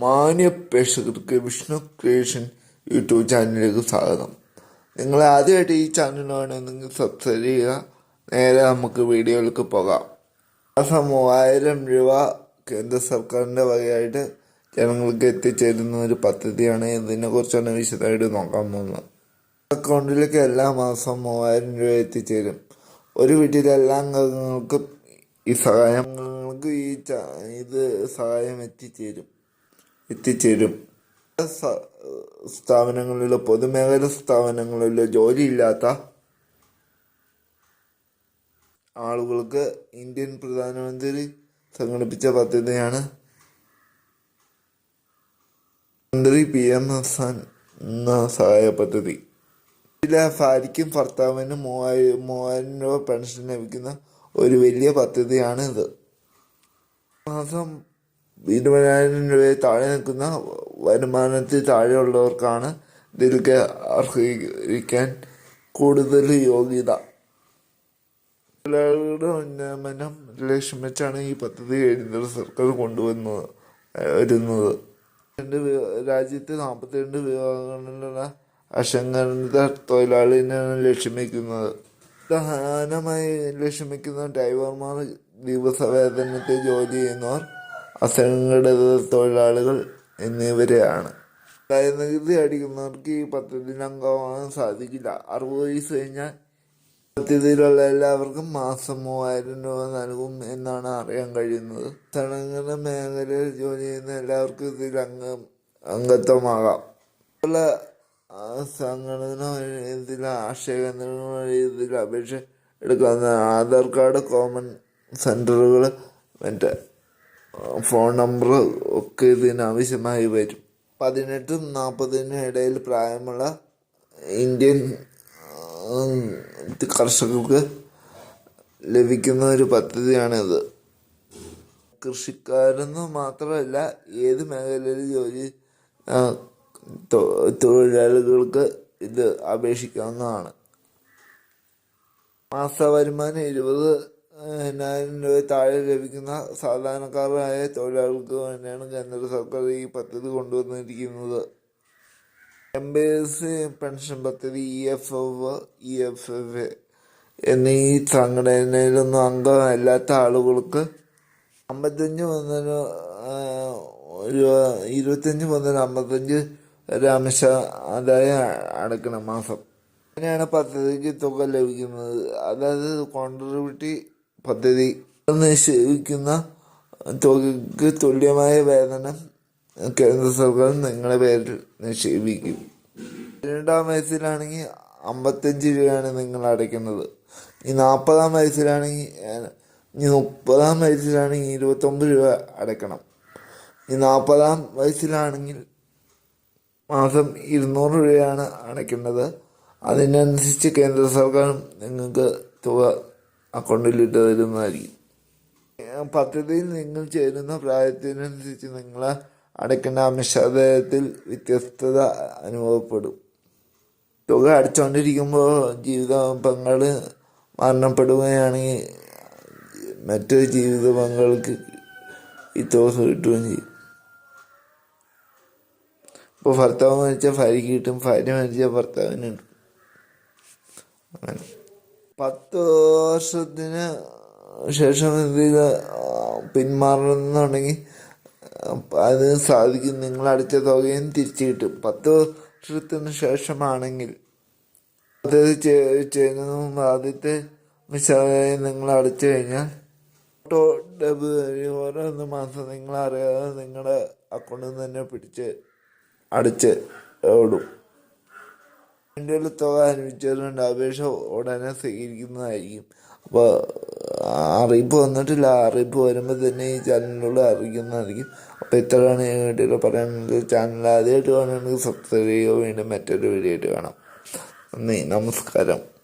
മാന്യ പ്രേക്ഷകർക്ക് Vishnu creation YouTube ചാനലിലേക്ക് സ്വാഗതം. നിങ്ങൾ ആദ്യമായിട്ട് ഈ ചാനലാണെങ്കിൽ സബ്സ്ക്രൈബ് ചെയ്യുക. നേരെ നമുക്ക് വീഡിയോയിലേക്ക് പോകാം. മാസം മൂവായിരം രൂപ കേന്ദ്ര സർക്കാരിന്റെ വകയായിട്ട് ജനങ്ങൾക്ക് എത്തിച്ചേരുന്ന ഒരു പദ്ധതിയാണ് ഇതിനെക്കുറിച്ചാണ് വിശദമായിട്ട് നോക്കാൻ പോകുന്നത്. അക്കൗണ്ടിലേക്ക് എല്ലാ മാസം മൂവായിരം രൂപ എത്തിച്ചേരും. ഒരു വീട്ടിലെ എല്ലാ അംഗങ്ങൾക്കും ഈ സഹായം അംഗങ്ങൾക്ക് ഈ ഇത് സഹായം എത്തിച്ചേരും. എത്തിച്ചേരും. സ്ഥാപനങ്ങളിലോ പൊതുമേഖല സ്ഥാപനങ്ങളിലോ ജോലിയില്ലാത്ത ആളുകൾക്ക് ഇന്ത്യൻ പ്രധാനമന്ത്രി സംഘടിപ്പിച്ച പദ്ധതിയാണ് മന്ത്രി പി എം ഹസാൻ എന്ന സഹായ പദ്ധതി. ഇതിലെ ഭാര്യയ്ക്കും ഭർത്താവിനും മൂവായിരം മൂവായിരം രൂപ പെൻഷൻ ലഭിക്കുന്ന ഒരു വലിയ പദ്ധതിയാണ് ഇത് മാസം ഇരുപതിനായിരം രൂപയെ താഴെ നിൽക്കുന്ന വരുമാനത്തിൽ താഴെയുള്ളവർക്കാണ് ഇതിലേക്ക് അർഹിക്കാൻ കൂടുതൽ യോഗ്യത. തൊഴിലാളികളുടെ ഉന്നമനം ലക്ഷ്യം വെച്ചാണ് ഈ പദ്ധതി കേന്ദ്ര സർക്കാർ കൊണ്ടുവന്നത് വരുന്നത്. രണ്ട് രാജ്യത്തെ രാജ്യത്ത് നാൽപ്പത്തിരണ്ട് വിഭാഗങ്ങളിലുള്ള അസംഘടിത തൊഴിലാളിനെയാണ് ലക്ഷ്യം വയ്ക്കുന്നത് പ്രധാനമായി ലക്ഷ്യം വയ്ക്കുന്ന ഡ്രൈവർമാർ ദിവസവേതനത്തെ ജോലി ചെയ്യുന്നവർ അസംഘടിത തൊഴിലാളികൾ എന്നിവരെയാണ്. നികുതി അടിക്കുന്നവർക്ക് ഈ പദ്ധതിയിൽ അംഗമാകാൻ സാധിക്കില്ല. അറുപത് വയസ്സ് കഴിഞ്ഞാൽ പദ്ധതിയിലുള്ള എല്ലാവർക്കും മാസം മൂവായിരം രൂപ നൽകും എന്നാണ് അറിയാൻ കഴിയുന്നത്. സംഘടന മേഖലയിൽ ജോലി ചെയ്യുന്ന എല്ലാവർക്കും ഇതിൽ അംഗം അംഗത്വമാകാം. പല സംഘടന ഇതിൽ ആശയ കേന്ദ്രങ്ങൾ വഴി ഇതിൽ അപേക്ഷ എടുക്കാവുന്ന ആധാർ കാർഡ് കോമൺ സെന്ററുകൾ മറ്റേ ഫോൺ നമ്പർ ഒക്കെ ഇതിനാവശ്യമായി വരും. പതിനെട്ടും നാൽപ്പതിനും ഇടയിൽ പ്രായമുള്ള ഇന്ത്യൻ കർഷകർക്ക് ലഭിക്കുന്ന ഒരു പദ്ധതിയാണിത്. കൃഷിക്കാരെന്ന് മാത്രമല്ല ഏത് മേഖലയിൽ ജോലി തൊഴിലാളികൾക്ക് ഇത് അപേക്ഷിക്കാവുന്നതാണ്. മാസ വരുമാനം ഇരുപത് രൂപ താഴെ ലഭിക്കുന്ന സാധാരണക്കാരായ തൊഴിലാളികൾക്ക് വേണ്ടിയാണ് കേന്ദ്ര സർക്കാർ ഈ പദ്ധതി കൊണ്ടുവന്നിരിക്കുന്നത്. എം ബി എസ് പെൻഷൻ പദ്ധതി E F F E F F എന്നീ സംഘടനയിലൊന്നും അംഗമല്ലാത്ത ആളുകൾക്ക് അമ്പത്തഞ്ച് മുതൽ ഇരുപത്തഞ്ച് മുതൽ അമ്പത്തഞ്ച് രാമശ ആദായം അടക്കണം മാസം. അങ്ങനെയാണ് പദ്ധതിക്ക് തുക ലഭിക്കുന്നത്. അതായത് കോൺട്രിബ്യൂട്ടി പദ്ധതി നിശ്ചയിക്കുന്ന തുകയ്ക്ക് തുല്യമായ വേതനം കേന്ദ്ര സർക്കാർ നിങ്ങളുടെ പേരിൽ നിക്ഷേപിക്കും. പതിനെട്ടാം വയസ്സിലാണെങ്കിൽ അമ്പത്തഞ്ച് രൂപയാണ് നിങ്ങൾ അടയ്ക്കുന്നത്. ഈ നാൽപ്പതാം വയസ്സിലാണെങ്കിൽ ഈ മുപ്പതാം വയസ്സിലാണെങ്കിൽ ഇരുപത്തൊമ്പത് രൂപ അടയ്ക്കണം. ഈ നാൽപ്പതാം വയസ്സിലാണെങ്കിൽ മാസം ഇരുന്നൂറ് രൂപയാണ് അടയ്ക്കേണ്ടത് അതിനനുസരിച്ച് കേന്ദ്ര സർക്കാർ നിങ്ങൾക്ക് തുക അക്കൗണ്ടിലിട്ട് തരുന്നതായിരിക്കും. പദ്ധതിയിൽ നിങ്ങൾ ചേരുന്ന പ്രായത്തിനനുസരിച്ച് നിങ്ങൾ അടയ്ക്കേണ്ട അമിഷാദയത്തിൽ വ്യത്യസ്തത അനുഭവപ്പെടും. തുക അടച്ചുകൊണ്ടിരിക്കുമ്പോൾ ജീവിത പങ്കൾ മരണപ്പെടുകയാണെങ്കിൽ മറ്റു ജീവിത പങ്കൾക്ക് ഈ തുക കിട്ടുകയും ചെയ്യും. ഇപ്പോൾ ഭർത്താവ് മരിച്ച ഭാര്യയ്ക്ക് കിട്ടും ഭാര്യ മരിച്ച ഭർത്താവിന് കിട്ടും. അങ്ങനെ. പത്ത് വർഷത്തിന് ശേഷം എന്ത് ചെയ്ത പിന്മാറണമെന്നുണ്ടെങ്കിൽ അത് സാധിക്കും. നിങ്ങൾ അടിച്ച തുകയും തിരിച്ചു കിട്ടും. പത്ത് വർഷത്തിന് ശേഷമാണെങ്കിൽ അത് ചെയ്യുന്നതിന് മുമ്പ് ആദ്യത്തെ മിസ്സായി നിങ്ങൾ അടിച്ചു കഴിഞ്ഞാൽ ഓട്ടോ ഡെബ് ഓരോന്ന് മാസം നിങ്ങൾ അറിയാതെ നിങ്ങളുടെ അക്കൗണ്ടിൽ നിന്ന് തന്നെ പിടിച്ച് അടിച്ച് ഓടും ഒരു തുക അനുവദിച്ചതുകൊണ്ട് അപേക്ഷ ഉടനെ സ്വീകരിക്കുന്നതായിരിക്കും. അപ്പോൾ അറിയിപ്പ് വന്നിട്ടില്ല. അറിയിപ്പ് വരുമ്പോൾ തന്നെ ഈ ചാനലിലൂടെ അറിയിക്കുന്നതായിരിക്കും. അപ്പോൾ ഇത്രയാണ് ഞാൻ വീഡിയോയിൽ പറയാനുള്ളത് ചാനൽ ആദ്യമായിട്ട് കാണുകയാണെങ്കിൽ സബ്സ്ക്രൈബ് ചെയ്യുക വീണ്ടും മറ്റൊരു വീഡിയോ ആയിട്ട് കാണാം. നന്ദി. നമസ്കാരം.